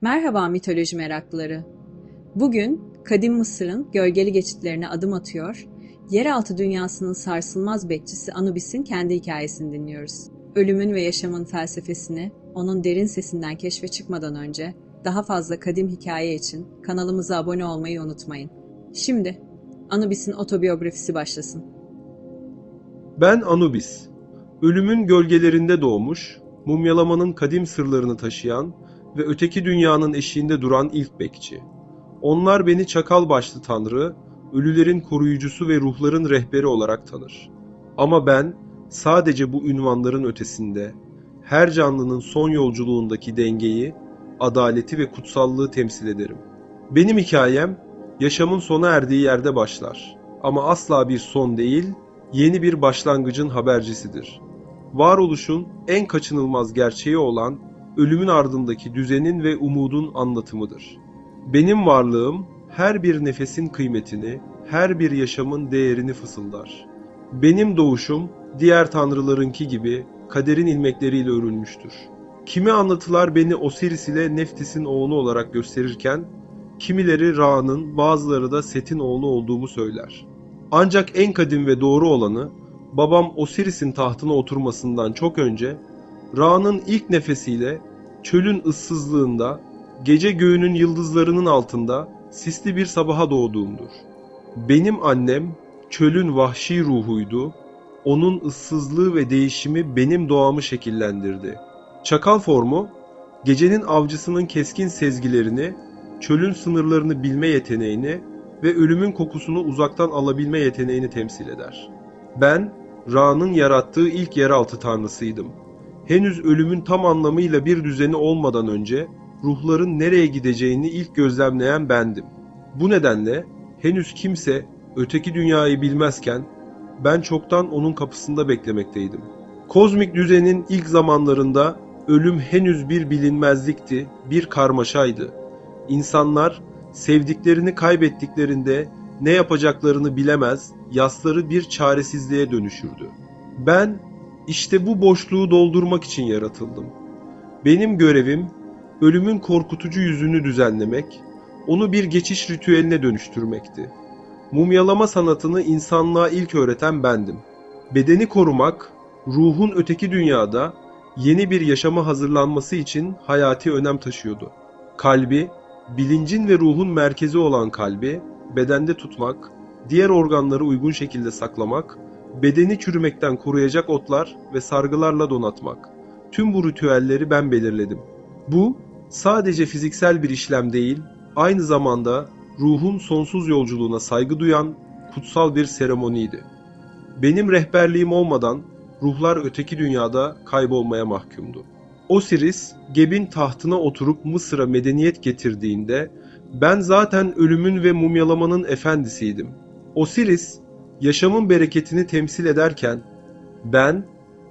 Merhaba mitoloji meraklıları. Bugün kadim Mısır'ın gölgeli geçitlerine adım atıyor, yeraltı dünyasının sarsılmaz bekçisi Anubis'in kendi hikayesini dinliyoruz. Ölümün ve yaşamın felsefesini onun derin sesinden keşfe çıkmadan önce daha fazla kadim hikaye için kanalımıza abone olmayı unutmayın. Şimdi Anubis'in otobiyografisi başlasın. Ben Anubis. Ölümün gölgelerinde doğmuş, mumyalamanın kadim sırlarını taşıyan ve öteki dünyanın eşiğinde duran ilk bekçi. Onlar beni çakal başlı tanrı, ölülerin koruyucusu ve ruhların rehberi olarak tanır. Ama ben sadece bu ünvanların ötesinde, her canlının son yolculuğundaki dengeyi, adaleti ve kutsallığı temsil ederim. Benim hikayem yaşamın sona erdiği yerde başlar. Ama asla bir son değil, yeni bir başlangıcın habercisidir. Varoluşun en kaçınılmaz gerçeği olan ölümün ardındaki düzenin ve umudun anlatımıdır. Benim varlığım her bir nefesin kıymetini, her bir yaşamın değerini fısıldar. Benim doğuşum diğer tanrılarınki gibi kaderin ilmekleriyle örülmüştür. Kimi anlatılar beni Osiris ile Neftis'in oğlu olarak gösterirken, kimileri Ra'nın, bazıları da Set'in oğlu olduğumu söyler. Ancak en kadim ve doğru olanı, babam Osiris'in tahtına oturmasından çok önce, Ra'nın ilk nefesiyle çölün ıssızlığında, gece göğünün yıldızlarının altında sisli bir sabaha doğduğumdur. Benim annem çölün vahşi ruhuydu, onun ıssızlığı ve değişimi benim doğamı şekillendirdi. Çakal formu, gecenin avcısının keskin sezgilerini, çölün sınırlarını bilme yeteneğini ve ölümün kokusunu uzaktan alabilme yeteneğini temsil eder. Ben, Ra'nın yarattığı ilk yeraltı tanrısıydım. Henüz ölümün tam anlamıyla bir düzeni olmadan önce ruhların nereye gideceğini ilk gözlemleyen bendim. Bu nedenle henüz kimse öteki dünyayı bilmezken ben çoktan onun kapısında beklemekteydim. Kozmik düzenin ilk zamanlarında ölüm henüz bir bilinmezlikti, bir karmaşaydı. İnsanlar sevdiklerini kaybettiklerinde ne yapacaklarını bilemez, yasları bir çaresizliğe dönüşürdü. Ben işte bu boşluğu doldurmak için yaratıldım. Benim görevim ölümün korkutucu yüzünü düzenlemek, onu bir geçiş ritüeline dönüştürmekti. Mumyalama sanatını insanlığa ilk öğreten bendim. Bedeni korumak, ruhun öteki dünyada yeni bir yaşama hazırlanması için hayati önem taşıyordu. Kalbi, bilincin ve ruhun merkezi olan kalbi bedende tutmak, diğer organları uygun şekilde saklamak, bedeni çürümekten koruyacak otlar ve sargılarla donatmak. Tüm bu ritüelleri ben belirledim. Bu sadece fiziksel bir işlem değil, aynı zamanda ruhun sonsuz yolculuğuna saygı duyan kutsal bir seremoniydi. Benim rehberliğim olmadan ruhlar öteki dünyada kaybolmaya mahkumdu. Osiris, Geb'in tahtına oturup Mısır'a medeniyet getirdiğinde ben zaten ölümün ve mumyalamanın efendisiydim. Osiris, yaşamın bereketini temsil ederken ben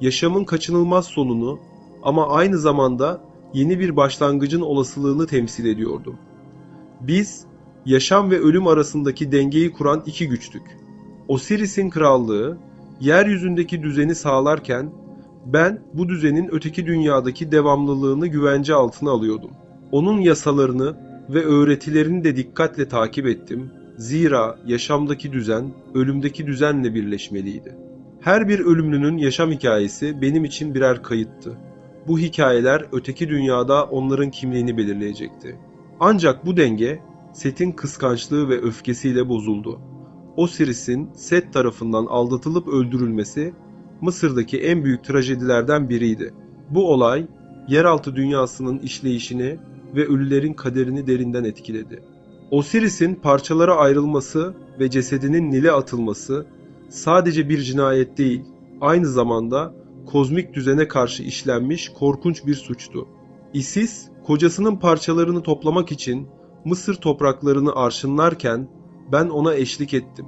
yaşamın kaçınılmaz sonunu ama aynı zamanda yeni bir başlangıcın olasılığını temsil ediyordum. Biz yaşam ve ölüm arasındaki dengeyi kuran iki güçtük. Osiris'in krallığı yeryüzündeki düzeni sağlarken ben bu düzenin öteki dünyadaki devamlılığını güvence altına alıyordum. Onun yasalarını ve öğretilerini de dikkatle takip ettim. Zira yaşamdaki düzen ölümdeki düzenle birleşmeliydi. Her bir ölümlünün yaşam hikayesi benim için birer kayıttı. Bu hikayeler öteki dünyada onların kimliğini belirleyecekti. Ancak bu denge Set'in kıskançlığı ve öfkesiyle bozuldu. Osiris'in Set tarafından aldatılıp öldürülmesi Mısır'daki en büyük trajedilerden biriydi. Bu olay yeraltı dünyasının işleyişini ve ölülerin kaderini derinden etkiledi. Osiris'in parçalara ayrılması ve cesedinin Nil'e atılması sadece bir cinayet değil, aynı zamanda kozmik düzene karşı işlenmiş korkunç bir suçtu. Isis, kocasının parçalarını toplamak için Mısır topraklarını arşınlarken ben ona eşlik ettim.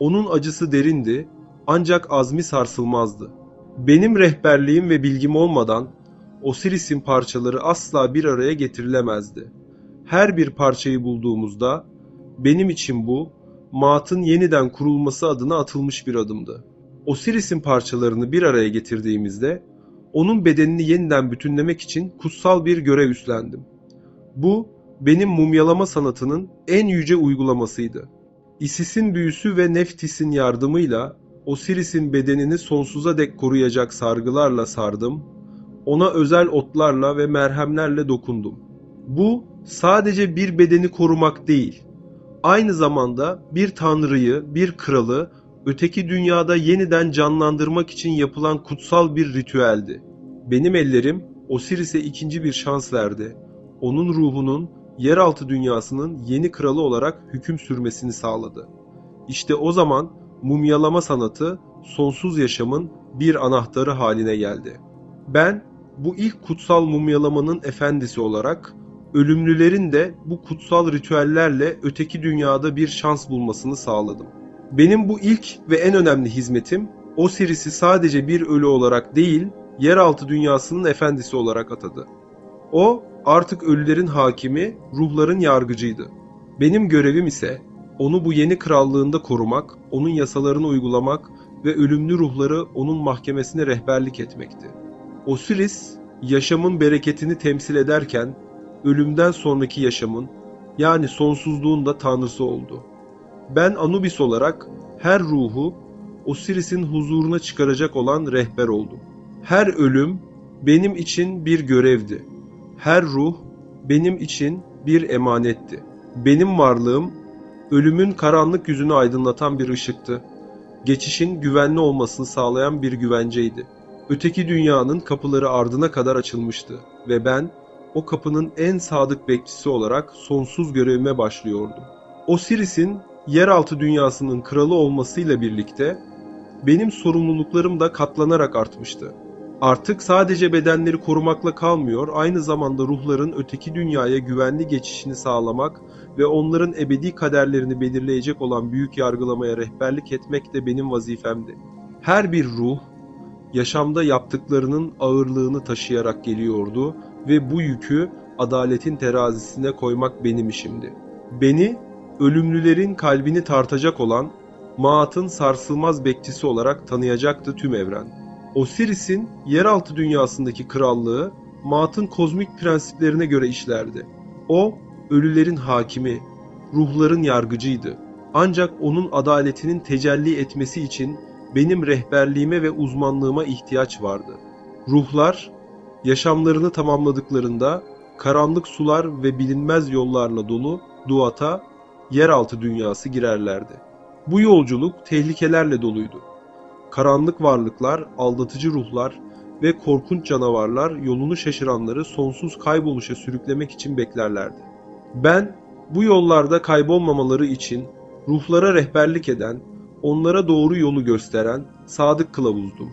Onun acısı derindi ancak azmi sarsılmazdı. Benim rehberliğim ve bilgim olmadan Osiris'in parçaları asla bir araya getirilemezdi. Her bir parçayı bulduğumuzda benim için bu Maat'ın yeniden kurulması adına atılmış bir adımdı. Osiris'in parçalarını bir araya getirdiğimizde onun bedenini yeniden bütünlemek için kutsal bir görev üstlendim. Bu benim mumyalama sanatının en yüce uygulamasıydı. Isis'in büyüsü ve Neftis'in yardımıyla Osiris'in bedenini sonsuza dek koruyacak sargılarla sardım. Ona özel otlarla ve merhemlerle dokundum. Bu sadece bir bedeni korumak değil, aynı zamanda bir tanrıyı, bir kralı öteki dünyada yeniden canlandırmak için yapılan kutsal bir ritüeldi. Benim ellerim Osiris'e ikinci bir şans verdi. Onun ruhunun yeraltı dünyasının yeni kralı olarak hüküm sürmesini sağladı. İşte o zaman mumyalama sanatı sonsuz yaşamın bir anahtarı haline geldi. Ben bu ilk kutsal mumyalamanın efendisi olarak ölümlülerin de bu kutsal ritüellerle öteki dünyada bir şans bulmasını sağladım. Benim bu ilk ve en önemli hizmetim Osiris'i sadece bir ölü olarak değil, yeraltı dünyasının efendisi olarak atadı. O artık ölülerin hakimi, ruhların yargıcıydı. Benim görevim ise onu bu yeni krallığında korumak, onun yasalarını uygulamak ve ölümlü ruhları onun mahkemesine rehberlik etmekti. Osiris, yaşamın bereketini temsil ederken, ölümden sonraki yaşamın, yani sonsuzluğun da tanrısı oldu. Ben Anubis olarak her ruhu Osiris'in huzuruna çıkaracak olan rehber oldum. Her ölüm benim için bir görevdi. Her ruh benim için bir emanetti. Benim varlığım ölümün karanlık yüzünü aydınlatan bir ışıktı. Geçişin güvenli olmasını sağlayan bir güvenceydi. Öteki dünyanın kapıları ardına kadar açılmıştı ve ben o kapının en sadık bekçisi olarak sonsuz görevime başlıyordum. Osiris'in yeraltı dünyasının kralı olmasıyla birlikte benim sorumluluklarım da katlanarak artmıştı. Artık sadece bedenleri korumakla kalmıyor, aynı zamanda ruhların öteki dünyaya güvenli geçişini sağlamak ve onların ebedi kaderlerini belirleyecek olan büyük yargılamaya rehberlik etmek de benim vazifemdi. Her bir ruh yaşamda yaptıklarının ağırlığını taşıyarak geliyordu ve bu yükü adaletin terazisine koymak benim işimdi. Beni ölümlülerin kalbini tartacak olan Maat'ın sarsılmaz bekçisi olarak tanıyacaktı tüm evren. Osiris'in yeraltı dünyasındaki krallığı Maat'ın kozmik prensiplerine göre işlerdi. O, ölülerin hakimi, ruhların yargıcıydı. Ancak onun adaletinin tecelli etmesi için benim rehberliğime ve uzmanlığıma ihtiyaç vardı. Ruhlar, yaşamlarını tamamladıklarında karanlık sular ve bilinmez yollarla dolu Duat'a, yeraltı dünyası girerlerdi. Bu yolculuk tehlikelerle doluydu. Karanlık varlıklar, aldatıcı ruhlar ve korkunç canavarlar yolunu şaşıranları sonsuz kayboluşa sürüklemek için beklerlerdi. Ben bu yollarda kaybolmamaları için ruhlara rehberlik eden, onlara doğru yolu gösteren sadık kılavuzdum.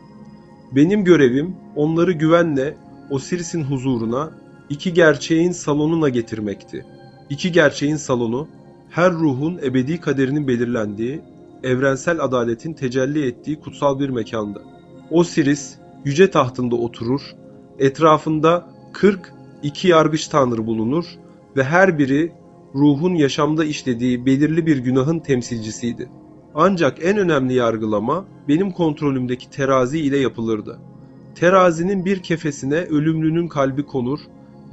Benim görevim onları güvenle Osiris'in huzuruna, iki gerçeğin salonuna getirmekti. İki gerçeğin salonu, her ruhun ebedi kaderinin belirlendiği, evrensel adaletin tecelli ettiği kutsal bir mekandı. Osiris yüce tahtında oturur, etrafında 40 iki yargıç tanrı bulunur ve her biri ruhun yaşamda işlediği belirli bir günahın temsilcisiydi. Ancak en önemli yargılama benim kontrolümdeki terazi ile yapılırdı. Terazinin bir kefesine ölümlünün kalbi konur,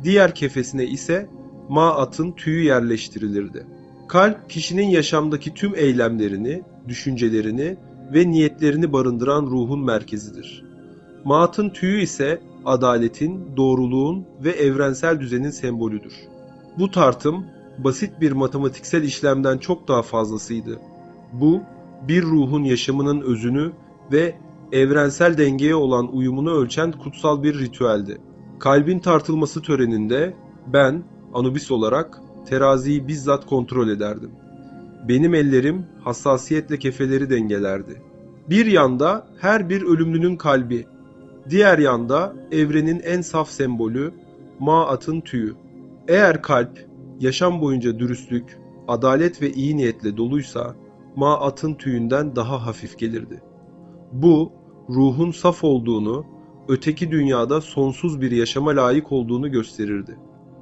diğer kefesine ise Maat'ın tüyü yerleştirilirdi. Kalp kişinin yaşamdaki tüm eylemlerini, düşüncelerini ve niyetlerini barındıran ruhun merkezidir. Maat'ın tüyü ise adaletin, doğruluğun ve evrensel düzenin sembolüdür. Bu tartım basit bir matematiksel işlemden çok daha fazlasıydı. Bu, bir ruhun yaşamının özünü ve evrensel dengeye olan uyumunu ölçen kutsal bir ritüeldi. Kalbin tartılması töreninde ben, Anubis olarak teraziyi bizzat kontrol ederdim. Benim ellerim hassasiyetle kefeleri dengelerdi. Bir yanda her bir ölümlünün kalbi, diğer yanda evrenin en saf sembolü Maat'ın tüyü. Eğer kalp yaşam boyunca dürüstlük, adalet ve iyi niyetle doluysa Maat'ın tüyünden daha hafif gelirdi. Bu ruhun saf olduğunu, öteki dünyada sonsuz bir yaşama layık olduğunu gösterirdi.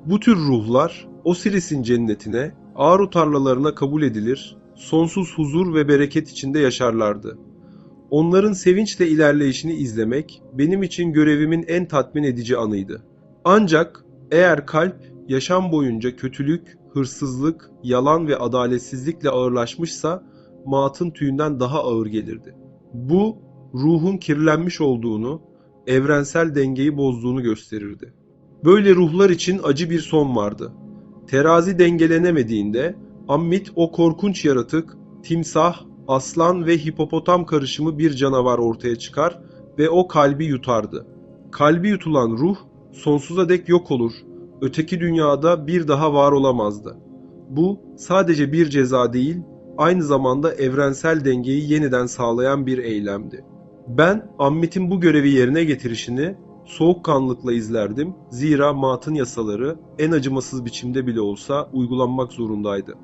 Bu tür ruhlar Osiris'in cennetine, Aru tarlalarına kabul edilir, sonsuz huzur ve bereket içinde yaşarlardı. Onların sevinçle ilerleyişini izlemek benim için görevimin en tatmin edici anıydı. Ancak eğer kalp yaşam boyunca kötülük, hırsızlık, yalan ve adaletsizlikle ağırlaşmışsa Maat'ın tüyünden daha ağır gelirdi. Bu ruhun kirlenmiş olduğunu, evrensel dengeyi bozduğunu gösterirdi. Böyle ruhlar için acı bir son vardı. Terazi dengelenemediğinde Ammit o korkunç yaratık, timsah, aslan ve hipopotam karışımı bir canavar ortaya çıkar ve o kalbi yutardı. Kalbi yutulan ruh sonsuza dek yok olur, öteki dünyada bir daha var olamazdı. Bu sadece bir ceza değil, aynı zamanda evrensel dengeyi yeniden sağlayan bir eylemdi. Ben Ammit'in bu görevi yerine getirişini soğukkanlılıkla izlerdim. Zira Maat'ın yasaları en acımasız biçimde bile olsa uygulanmak zorundaydı.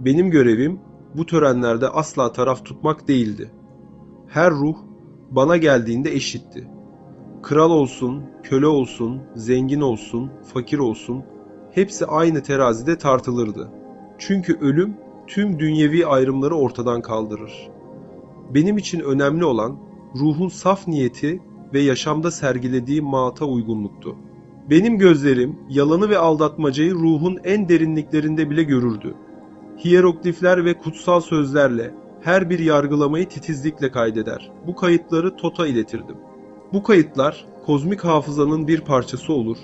Benim görevim bu törenlerde asla taraf tutmak değildi. Her ruh bana geldiğinde eşitti. Kral olsun, köle olsun, zengin olsun, fakir olsun hepsi aynı terazide tartılırdı. Çünkü ölüm tüm dünyevi ayrımları ortadan kaldırır. Benim için önemli olan ruhun saf niyeti ve yaşamda sergilediği maata uygunluktu. Benim gözlerim yalanı ve aldatmacayı ruhun en derinliklerinde bile görürdü. Hieroglifler ve kutsal sözlerle her bir yargılamayı titizlikle kaydeder. Bu kayıtları Tota iletirdim. Bu kayıtlar kozmik hafızanın bir parçası olur,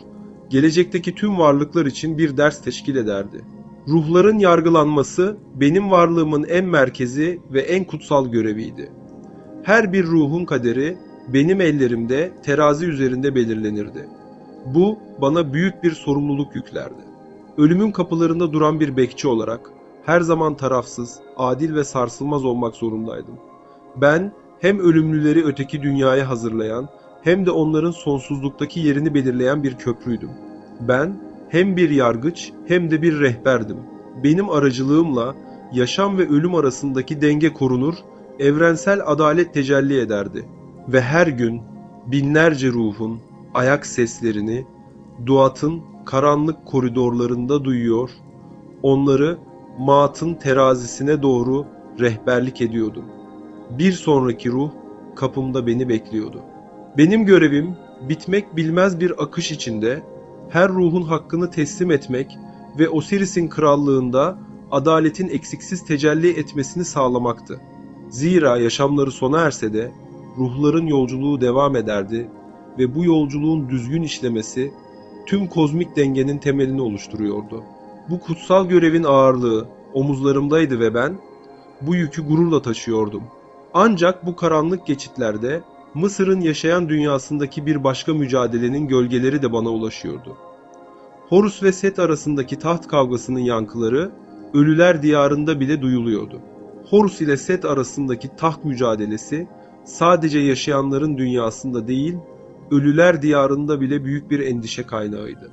gelecekteki tüm varlıklar için bir ders teşkil ederdi. Ruhların yargılanması benim varlığımın en merkezi ve en kutsal göreviydi. Her bir ruhun kaderi benim ellerimde terazi üzerinde belirlenirdi. Bu bana büyük bir sorumluluk yüklerdi. Ölümün kapılarında duran bir bekçi olarak her zaman tarafsız, adil ve sarsılmaz olmak zorundaydım. Ben hem ölümlüleri öteki dünyaya hazırlayan hem de onların sonsuzluktaki yerini belirleyen bir köprüydüm. Ben hem bir yargıç hem de bir rehberdim. Benim aracılığımla yaşam ve ölüm arasındaki denge korunur, evrensel adalet tecelli ederdi. Ve her gün binlerce ruhun ayak seslerini Duat'ın karanlık koridorlarında duyuyor, onları Maat'ın terazisine doğru rehberlik ediyordum. Bir sonraki ruh kapımda beni bekliyordu. Benim görevim bitmek bilmez bir akış içinde her ruhun hakkını teslim etmek ve Osiris'in krallığında adaletin eksiksiz tecelli etmesini sağlamaktı. Zira yaşamları sona erse de ruhların yolculuğu devam ederdi ve bu yolculuğun düzgün işlemesi tüm kozmik dengenin temelini oluşturuyordu. Bu kutsal görevin ağırlığı omuzlarımdaydı ve ben bu yükü gururla taşıyordum. Ancak bu karanlık geçitlerde Mısır'ın yaşayan dünyasındaki bir başka mücadelenin gölgeleri de bana ulaşıyordu. Horus ve Set arasındaki taht kavgasının yankıları ölüler diyarında bile duyuluyordu. Horus ile Set arasındaki taht mücadelesi sadece yaşayanların dünyasında değil, ölüler diyarında bile büyük bir endişe kaynağıydı.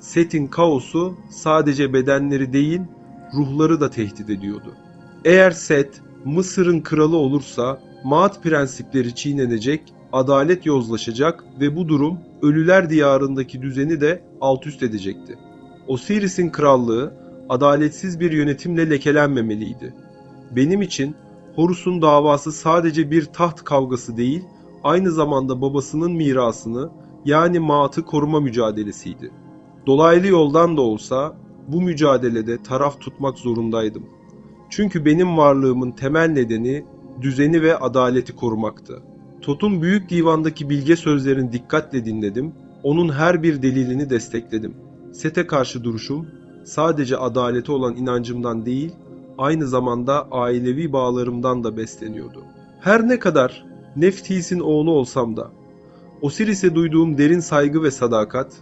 Set'in kaosu sadece bedenleri değil, ruhları da tehdit ediyordu. Eğer Set, Mısır'ın kralı olursa, Maat prensipleri çiğnenecek, adalet yozlaşacak ve bu durum ölüler diyarındaki düzeni de alt üst edecekti. Osiris'in krallığı adaletsiz bir yönetimle lekelenmemeliydi. Benim için Horus'un davası sadece bir taht kavgası değil, aynı zamanda babasının mirasını yani Maat'ı koruma mücadelesiydi. Dolaylı yoldan da olsa bu mücadelede taraf tutmak zorundaydım. Çünkü benim varlığımın temel nedeni düzeni ve adaleti korumaktı. Tot'un büyük divandaki bilge sözlerini dikkatle dinledim, onun her bir delilini destekledim. Sete karşı duruşum sadece adalete olan inancımdan değil, aynı zamanda ailevi bağlarımdan da besleniyordu. Her ne kadar Neftis'in oğlu olsam da, Osiris'e duyduğum derin saygı ve sadakat,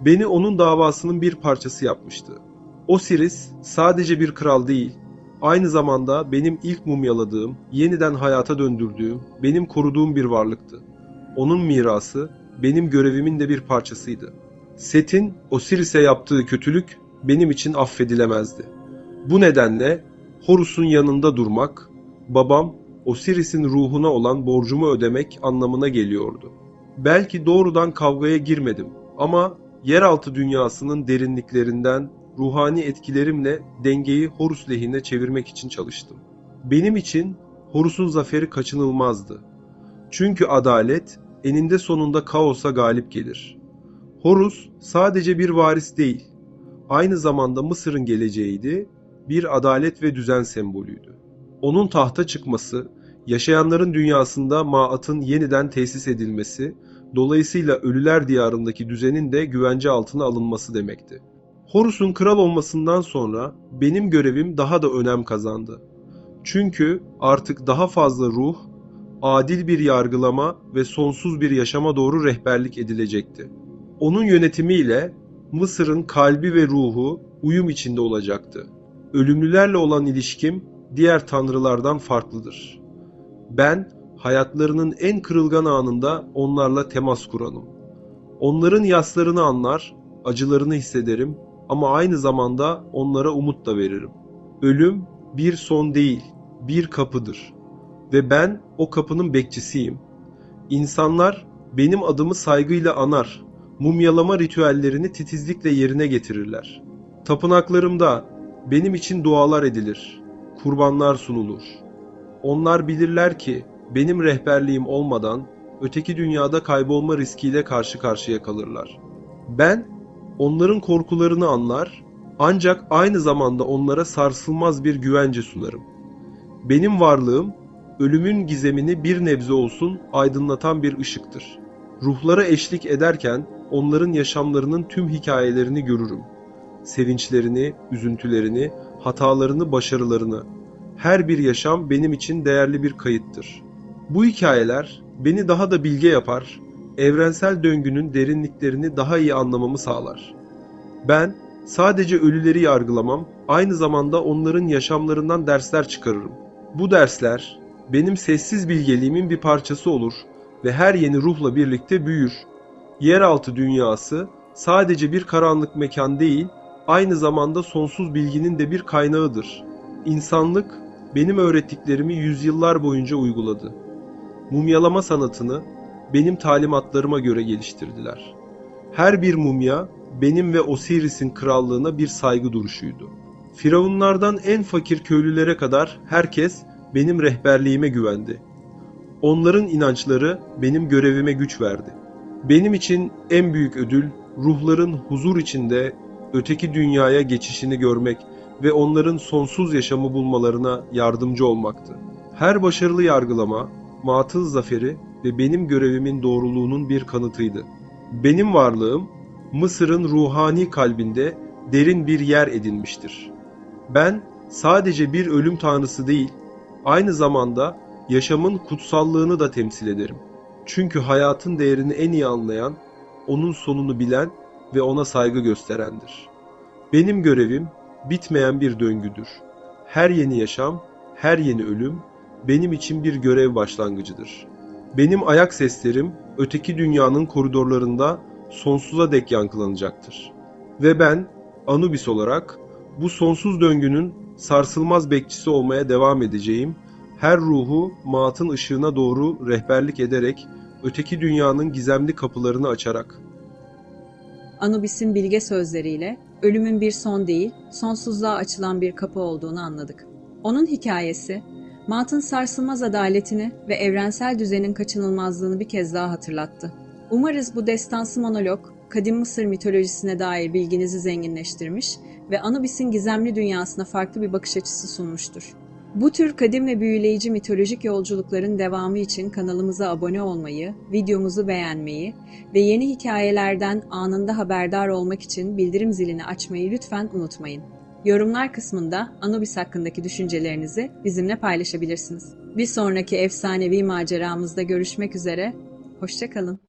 beni onun davasının bir parçası yapmıştı. Osiris sadece bir kral değil, aynı zamanda benim ilk mumyaladığım, yeniden hayata döndürdüğüm, benim koruduğum bir varlıktı. Onun mirası benim görevimin de bir parçasıydı. Set'in Osiris'e yaptığı kötülük benim için affedilemezdi. Bu nedenle Horus'un yanında durmak, babam Osiris'in ruhuna olan borcumu ödemek anlamına geliyordu. Belki doğrudan kavgaya girmedim ama yeraltı dünyasının derinliklerinden ruhani etkilerimle dengeyi Horus lehine çevirmek için çalıştım. Benim için Horus'un zaferi kaçınılmazdı. Çünkü adalet eninde sonunda kaosa galip gelir. Horus sadece bir varis değil, aynı zamanda Mısır'ın geleceğiydi, bir adalet ve düzen sembolüydü. Onun tahta çıkması, yaşayanların dünyasında Maat'ın yeniden tesis edilmesi, dolayısıyla ölüler diyarındaki düzenin de güvence altına alınması demekti. Horus'un kral olmasından sonra benim görevim daha da önem kazandı. Çünkü artık daha fazla ruh, adil bir yargılama ve sonsuz bir yaşama doğru rehberlik edilecekti. Onun yönetimiyle Mısır'ın kalbi ve ruhu uyum içinde olacaktı. Ölümlülerle olan ilişkim diğer tanrılardan farklıdır. Ben hayatlarının en kırılgan anında onlarla temas kuranım. Onların yaslarını anlar, acılarını hissederim ama aynı zamanda onlara umut da veririm. Ölüm bir son değil, bir kapıdır ve ben o kapının bekçisiyim. İnsanlar benim adımı saygıyla anar, mumyalama ritüellerini titizlikle yerine getirirler. Tapınaklarımda benim için dualar edilir, kurbanlar sunulur. Onlar bilirler ki benim rehberliğim olmadan öteki dünyada kaybolma riskiyle karşı karşıya kalırlar. Ben onların korkularını anlar ancak aynı zamanda onlara sarsılmaz bir güvence sunarım. Benim varlığım ölümün gizemini bir nebze olsun aydınlatan bir ışıktır. Ruhlara eşlik ederken onların yaşamlarının tüm hikayelerini görürüm. Sevinçlerini, üzüntülerini, hatalarını, başarılarını. Her bir yaşam benim için değerli bir kayıttır. Bu hikayeler beni daha da bilge yapar, evrensel döngünün derinliklerini daha iyi anlamamı sağlar. Ben sadece ölüleri yargılamam, aynı zamanda onların yaşamlarından dersler çıkarırım. Bu dersler benim sessiz bilgeliğimin bir parçası olur ve her yeni ruhla birlikte büyür. Yeraltı dünyası sadece bir karanlık mekan değil, aynı zamanda sonsuz bilginin de bir kaynağıdır. İnsanlık benim öğrettiklerimi yüzyıllar boyunca uyguladı. Mumyalama sanatını benim talimatlarıma göre geliştirdiler. Her bir mumya benim ve Osiris'in krallığına bir saygı duruşuydu. Firavunlardan en fakir köylülere kadar herkes benim rehberliğime güvendi. Onların inançları benim görevime güç verdi. Benim için en büyük ödül ruhların huzur içinde öteki dünyaya geçişini görmek ve onların sonsuz yaşamı bulmalarına yardımcı olmaktı. Her başarılı yargılama, matıl zaferi ve benim görevimin doğruluğunun bir kanıtıydı. Benim varlığım Mısır'ın ruhani kalbinde derin bir yer edinmiştir. Ben sadece bir ölüm tanrısı değil, aynı zamanda yaşamın kutsallığını da temsil ederim. Çünkü hayatın değerini en iyi anlayan, onun sonunu bilen ve ona saygı gösterendir. Benim görevim bitmeyen bir döngüdür. Her yeni yaşam, her yeni ölüm benim için bir görev başlangıcıdır. Benim ayak seslerim öteki dünyanın koridorlarında sonsuza dek yankılanacaktır. Ve ben Anubis olarak bu sonsuz döngünün sarsılmaz bekçisi olmaya devam edeceğim. Her ruhu Maat'ın ışığına doğru rehberlik ederek öteki dünyanın gizemli kapılarını açarak. Anubis'in bilge sözleriyle ölümün bir son değil, sonsuzluğa açılan bir kapı olduğunu anladık. Onun hikayesi, Maat'ın sarsılmaz adaletini ve evrensel düzenin kaçınılmazlığını bir kez daha hatırlattı. Umarız bu destansı monolog, kadim Mısır mitolojisine dair bilginizi zenginleştirmiş ve Anubis'in gizemli dünyasına farklı bir bakış açısı sunmuştur. Bu tür kadim ve büyüleyici mitolojik yolculukların devamı için kanalımıza abone olmayı, videomuzu beğenmeyi ve yeni hikayelerden anında haberdar olmak için bildirim zilini açmayı lütfen unutmayın. Yorumlar kısmında Anubis hakkındaki düşüncelerinizi bizimle paylaşabilirsiniz. Bir sonraki efsanevi maceramızda görüşmek üzere, hoşçakalın.